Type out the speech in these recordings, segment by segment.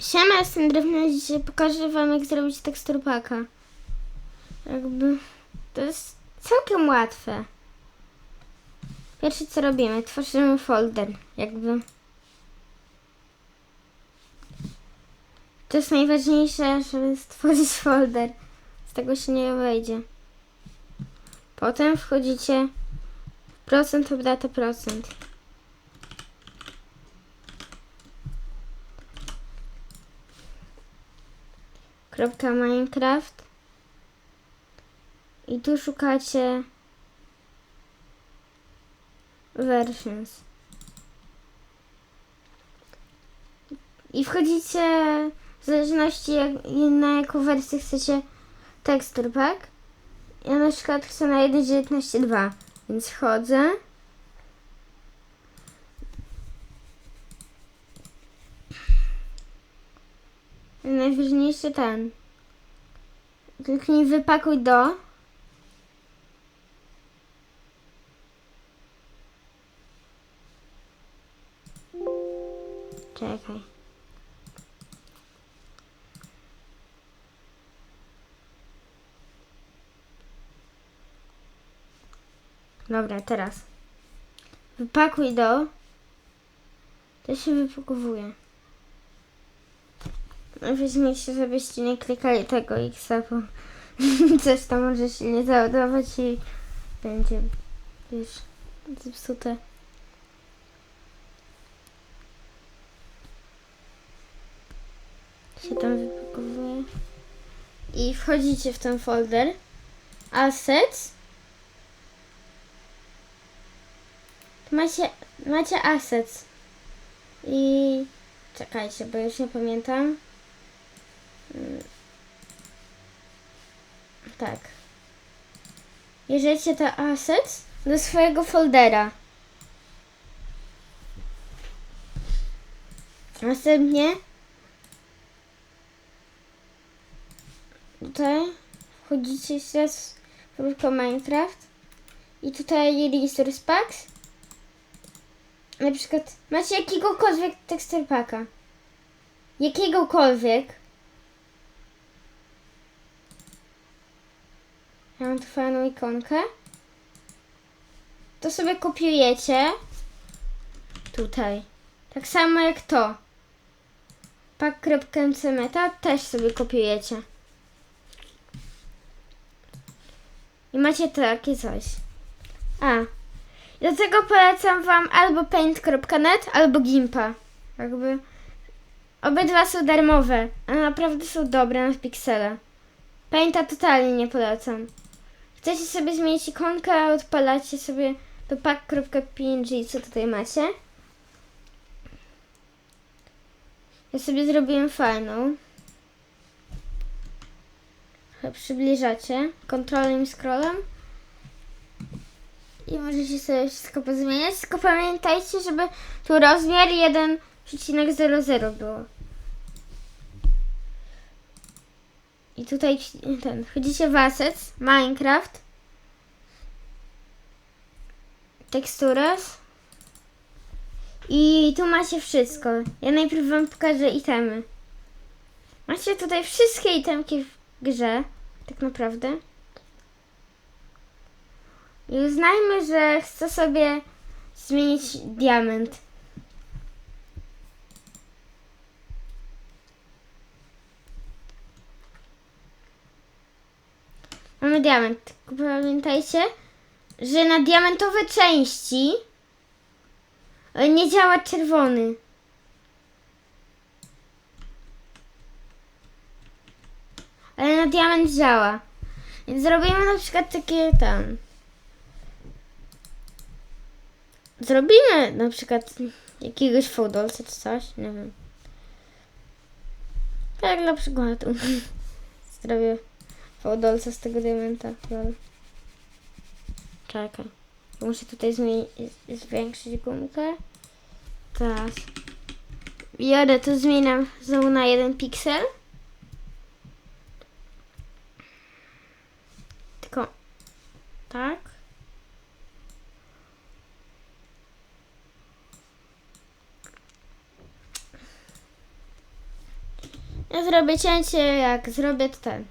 Siema, jestem drewno. Dzisiaj pokażę wam, jak zrobić tekstur paka. Jakby... To jest całkiem łatwe. Pierwsze co robimy, tworzymy folder. Jakby... To jest najważniejsze, żeby stworzyć folder. Z tego się nie wejdzie. Potem wchodzicie w procent lub data procent. Minecraft. I tu szukacie versions. I wchodzicie w zależności jak, na jaką wersję chcecie tekstur pack ja na przykład chcę na 1.19.2 więc wchodzę Najważniejszy ten. Kliknij wypakuj do. Czekaj. Dobra, teraz. Wypakuj do. To się wypakowuje. Weźmiecie, żebyście nie klikali tego X, bo coś tam może się nie załadować i będzie już zepsute. Się tam wypakowuje. I wchodzicie w ten folder. Assets. Macie, macie assets. I czekajcie, bo już nie pamiętam. Tak. Bierzecie te assets do swojego foldera. Następnie tutaj wchodzicie jeszcze raz w grupę Minecraft i tutaj Resource Packs. Na przykład macie jakiegokolwiek tekstur packa. Jakiegokolwiek. Ja mam tu fajną ikonkę. To sobie kopiujecie. Tutaj. Tak samo jak to. Pack.mcmeta też sobie kopiujecie. I macie takie coś. A. Do tego polecam wam albo paint.net, albo Gimpa. Jakby. Obydwa są darmowe, a naprawdę są dobre na piksele. Painta totalnie nie polecam. Chcecie sobie zmienić ikonkę, odpalacie sobie do pack.png, co tutaj macie. Ja sobie zrobiłem fajną. Przybliżacie kontrolem i scrollem. I możecie sobie wszystko pozmieniać, tylko pamiętajcie, żeby tu rozmiar 1,00 było. I tutaj ten, wchodzicie w Assets, Minecraft, Textures i tu macie wszystko. Ja najpierw wam pokażę itemy. Macie tutaj wszystkie itemki w grze, tak naprawdę. I uznajmy, że chcę sobie zmienić diament. Mamy diament. Pamiętajcie, że na diamentowe części e, nie działa czerwony. Ale na diament działa. Więc zrobimy na przykład takie tam. Zrobimy na przykład jakiegoś fodolca czy coś, nie wiem. Tak na przykład. Zrobię fodolca z tego diamenta. Lol. Czekaj. Muszę tutaj zwiększyć gumkę. Teraz. Biorę to zmieniam znowu na jeden piksel. Tylko tak. Ja zrobię cięcie, jak zrobię to ten.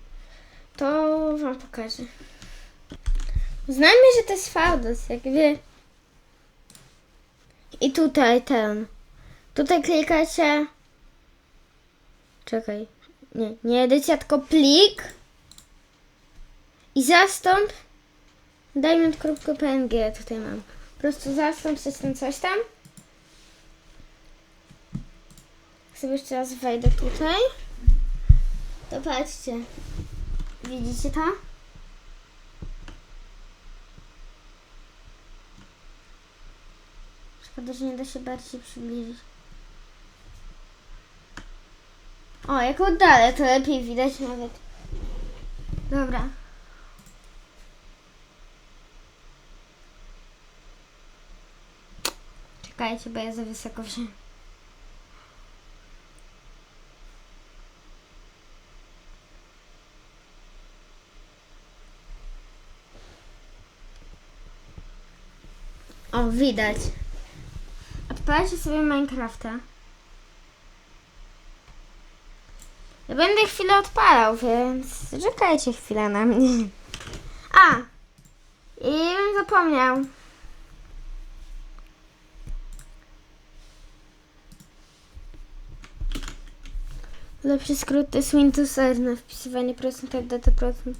To wam pokażę. Znajmy, że to jest fałdos, jakby. I tutaj ten. Tutaj klikacie. Czekaj. Nie, nie edycja, tylko plik. I zastąp. Diamond.png tutaj mam. Po prostu zastąp system coś tam. Jak sobie jeszcze raz wejdę tutaj. To patrzcie. Widzicie to? Szkoda, że nie da się bardziej przybliżyć. O, jak oddalę, to lepiej widać nawet. Dobra. Czekajcie, bo ja za wysoko wziąłem. Widać. Odpalcie sobie Minecrafta. Ja będę chwilę odpalał, więc czekajcie chwilę na mnie. A! I bym zapomniał. Lepszy skrót to jest Windows R na wpisywanie procent, data procent.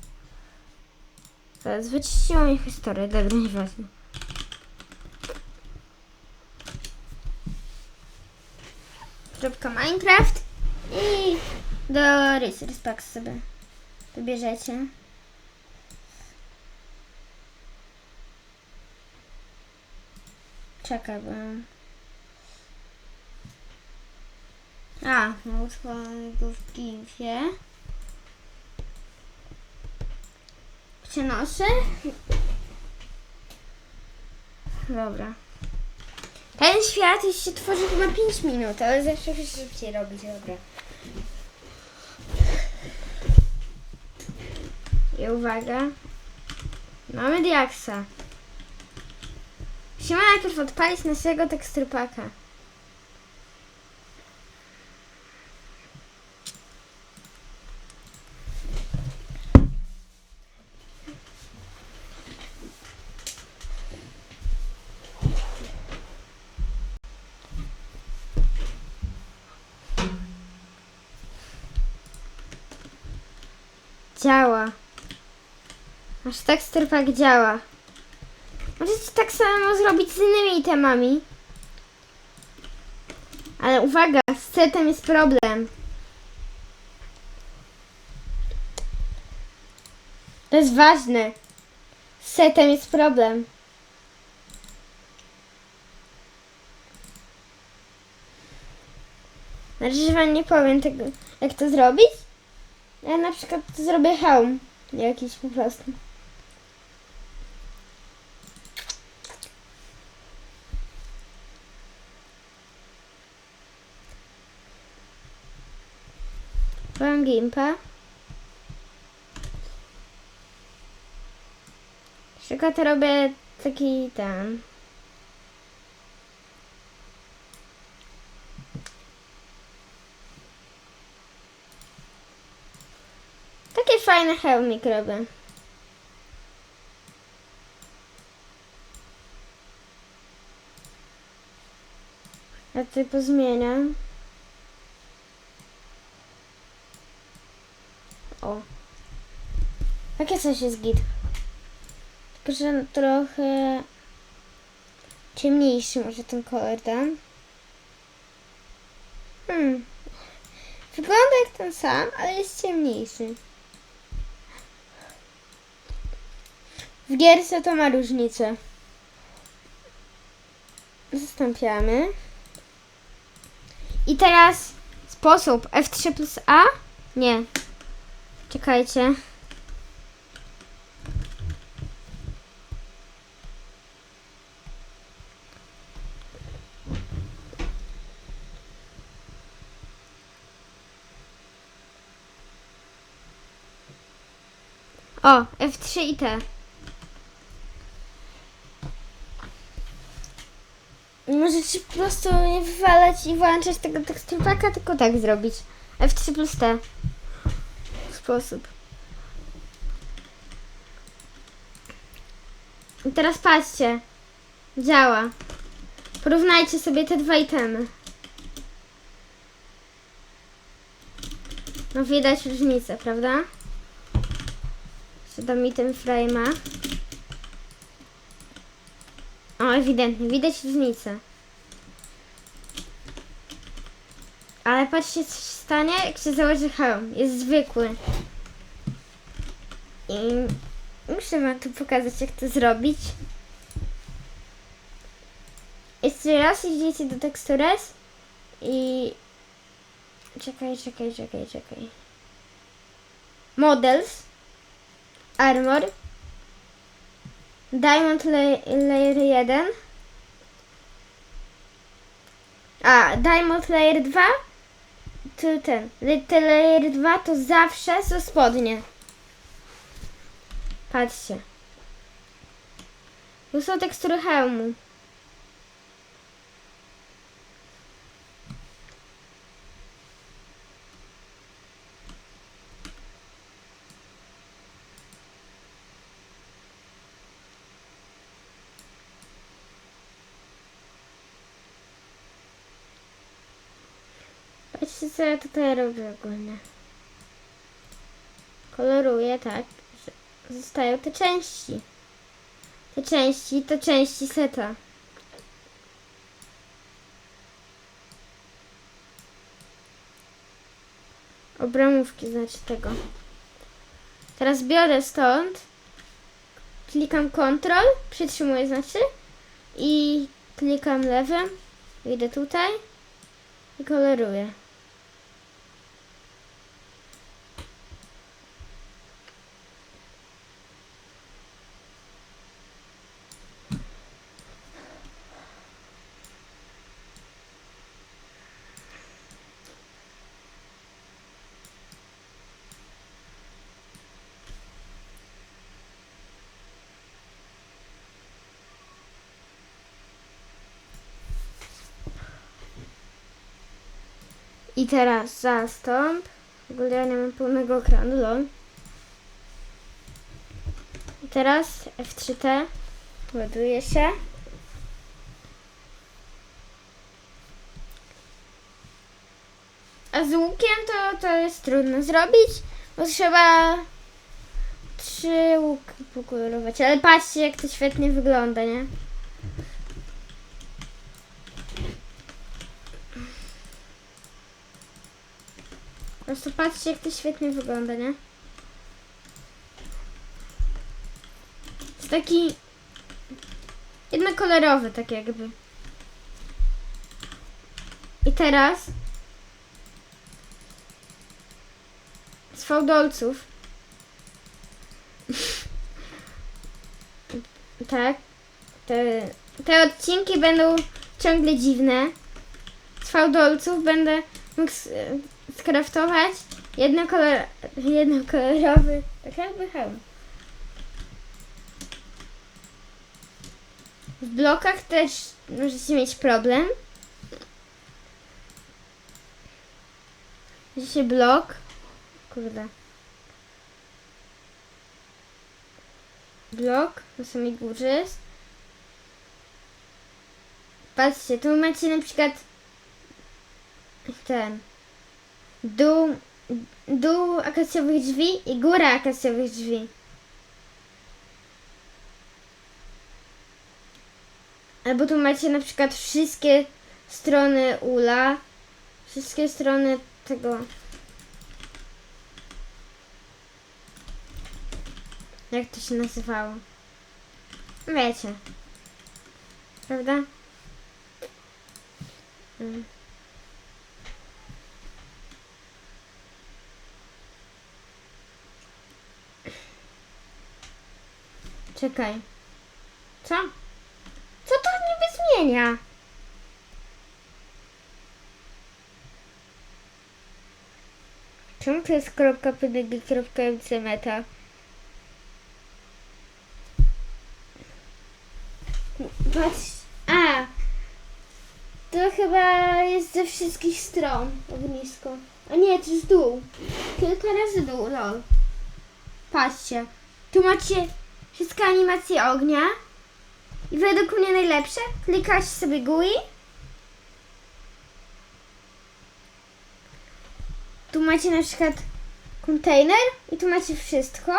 Zaraz wyczyściło mi historię, dobra, nieważne. Kropka Minecraft i do Resource Packs sobie wybierzecie. Czekaj, bo... A, no go w gimfie. Przenoszę. Dobra. Ten świat już się tworzy chyba 5 minut, ale zawsze się szybciej robić, dobra. I uwaga. Mamy diaksa. Musimy najpierw odpalić naszego teksturpaka. Działa. Aż teksturpak działa. Możecie tak samo zrobić z innymi itemami. Ale uwaga, z setem jest problem. To jest ważne. Z setem jest problem. Znaczy, że wam nie powiem tego, jak to zrobić. Ja na przykład zrobię hełm jakiś po prostu. Mam gimpa. Tylko to robię taki ten. Fajne hełmik robię. Ja tutaj pozmieniam. O. Takie coś jest git. Tylko, że trochę ciemniejszy może ten kolor dam. Hmm. Wygląda jak ten sam, ale jest ciemniejszy. W gierce to ma różnicę. Zastąpiamy. I teraz sposób F3 plus A? Nie. Czekajcie. O, F3 i T. Możecie po prostu nie wywalać i włączać tego teksturpaka, tylko tak zrobić. F3 plus T. Sposób. I teraz patrzcie. Działa. Porównajcie sobie te dwa itemy. No widać różnicę, prawda? Dam item frame'a. O, ewidentnie, widać różnicę. Ale patrzcie, co się stanie, jak się założy hełm. Jest zwykły. I muszę wam tu pokazać, jak to zrobić. Jeszcze raz idziecie do tekstures i... Czekaj, czekaj, czekaj, czekaj. Models. Armor. Diamond la- Layer 1. A, Diamond Layer 2 to ten. Te Layer 2 to zawsze są spodnie. Patrzcie. Tu są tekstury hełmu. Patrzcie co ja tutaj robię ogólnie. Koloruję tak, że zostają te części. Te części to części seta. Obramówki znaczy tego. Teraz biorę stąd, klikam Ctrl, przytrzymuję znaczy i klikam lewym, idę tutaj i koloruję. I teraz zastąp. W ogóle ja nie mam pełnego ekranu, lol. Teraz F3T. Ładuje się. A z łukiem to, to jest trudno zrobić, bo trzeba trzy łuki pokolorować. Ale patrzcie jak to świetnie wygląda, nie? Po prostu patrzcie, jak to świetnie wygląda, nie? Jest taki jednokolorowy, tak jakby. I teraz z fałdolców tak te, te odcinki będą ciągle dziwne z fałdolców będę mógł skraftować jednokolor, jednokolorowy, tak jakby hełm. W blokach też możecie mieć problem. Widzicie blok? Kurde. Blok na samej górze jest. Patrzcie, tu macie na przykład ten dół, dół akacjowych drzwi i góra akacjowych drzwi. Albo tu macie na przykład wszystkie strony ula, wszystkie strony tego. Jak to się nazywało? Wiecie. Prawda? Mm. Czekaj. Co? Co to niby zmienia? Czemu to jest kropka pdg, kropka meta? Patrz. A! To chyba jest ze wszystkich stron ognisko. A nie, to jest dół. Kilka razy dół, lol. Patrzcie. Tu macie wszystkie animacje ognia. I według mnie najlepsze. Klikacie sobie GUI. Tu macie na przykład kontener i tu macie wszystko.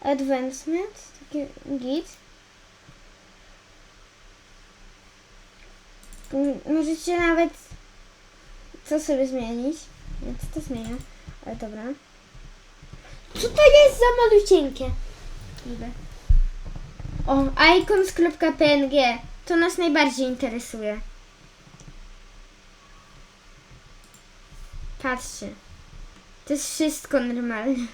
Advancement, taki git. Możecie nawet co sobie zmienić. Więc to zmienię. Ale dobra. Co to jest za malucieńkie? Niby. O, icons.png. To nas najbardziej interesuje. Patrzcie. To jest wszystko normalne.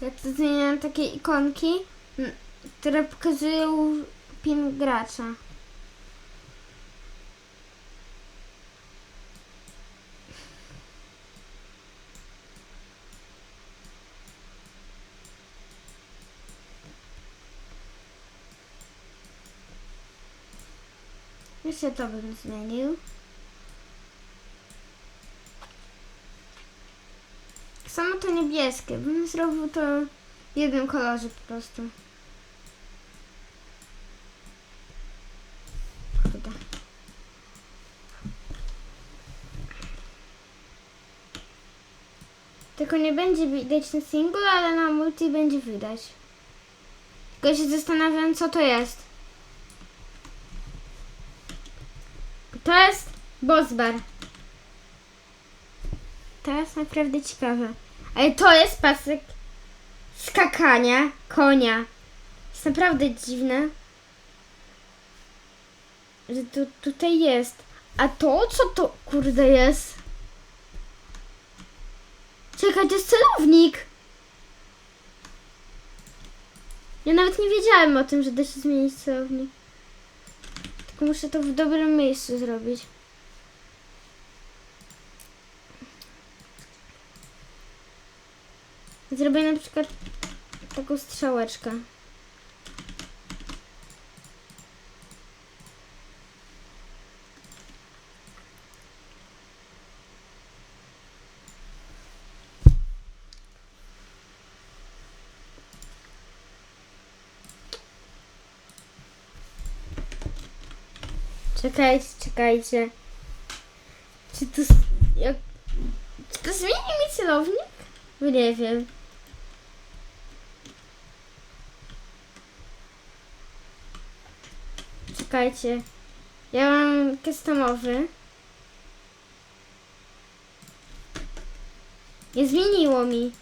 Ja tu zmieniam takie ikonki, które pokazują pin gracza. Jeszcze to bym zmienił. Samo to niebieskie, bym zrobił to w jednym kolorze po prostu. Kurde. Tylko nie będzie widać na single, ale na multi będzie widać. Tylko się zastanawiam, co to jest. To jest boss bar. To jest naprawdę ciekawe. Ale to jest pasek skakania konia. Jest naprawdę dziwne, że to tutaj jest. A to co to kurde jest? Czekaj, to jest celownik. Ja nawet nie wiedziałem o tym, że da się zmienić celownik. Tylko muszę to w dobrym miejscu zrobić. Zrobię na przykład taką strzałeczkę. Czekajcie, czekajcie. Czy to, jak, czy to zmieni mi celownik? Nie wiem. Czekajcie. Ja mam customowy. Nie zmieniło mi.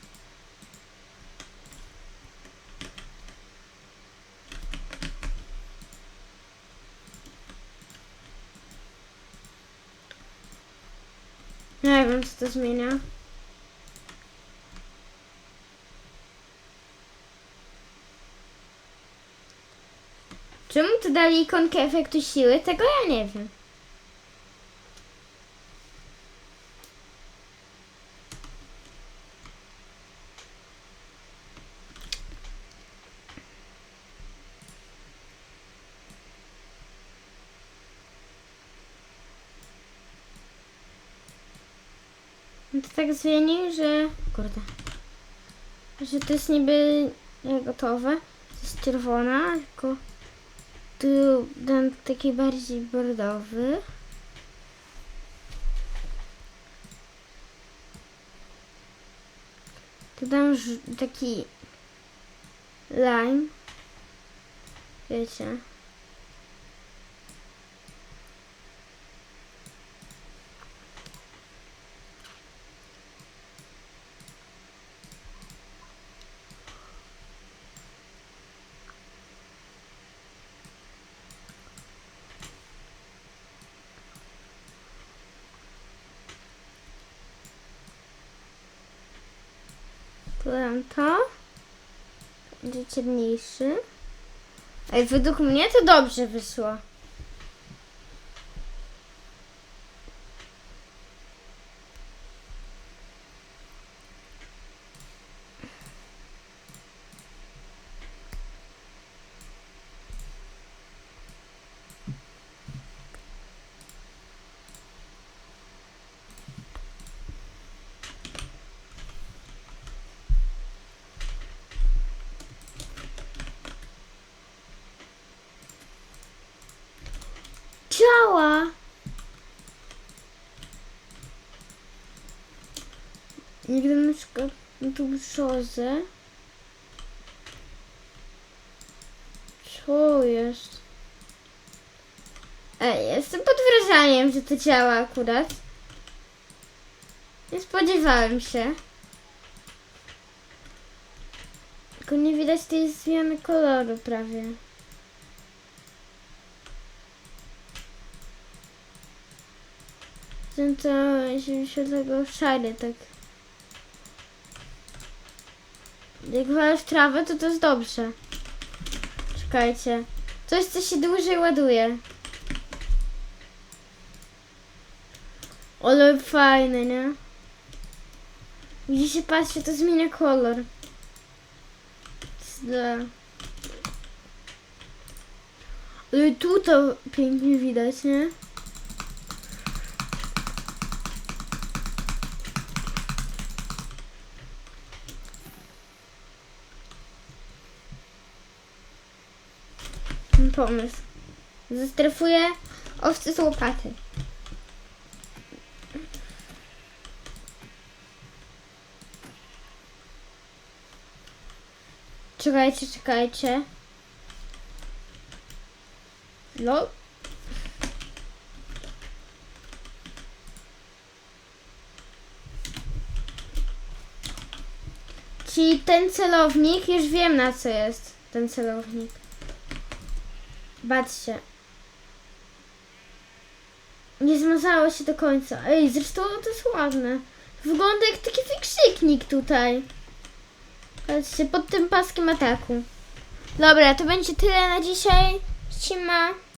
Nie wiem, co to zmienia. Czemu tu dali ikonkę efektu siły? Tego ja nie wiem. No to tak zmienił, że... Kurde. Że to jest niby gotowe. To jest czerwona, tylko... Tu dam taki bardziej bordowy. Tu dam taki lime. Wiecie. Dodam to. Będzie ciemniejszy. Ej, według mnie to dobrze wyszło. Działa! Nigdy na przykład na tą brzozę. Co jest? Ej, jestem pod wrażeniem, że to działa akurat. Nie spodziewałem się. Tylko nie widać tej zmiany koloru prawie. Ten to się tego szary tak. Jak walisz trawę, to to jest dobrze. Czekajcie. Coś, co się dłużej ładuje. Ale fajne, nie? Widzicie, patrzcie, to zmienia kolor. Zda. Ale tu to pięknie widać, nie? Pomysł. Zestrefuję owce z łopaty. Czekajcie, czekajcie. No. Czyli ten celownik, już wiem na co jest ten celownik. Patrzcie. Nie zmazało się do końca. Ej, zresztą to jest ładne. Wygląda jak taki wykrzyknik tutaj. Patrzcie, pod tym paskiem ataku. Dobra, to będzie tyle na dzisiaj. Ścima.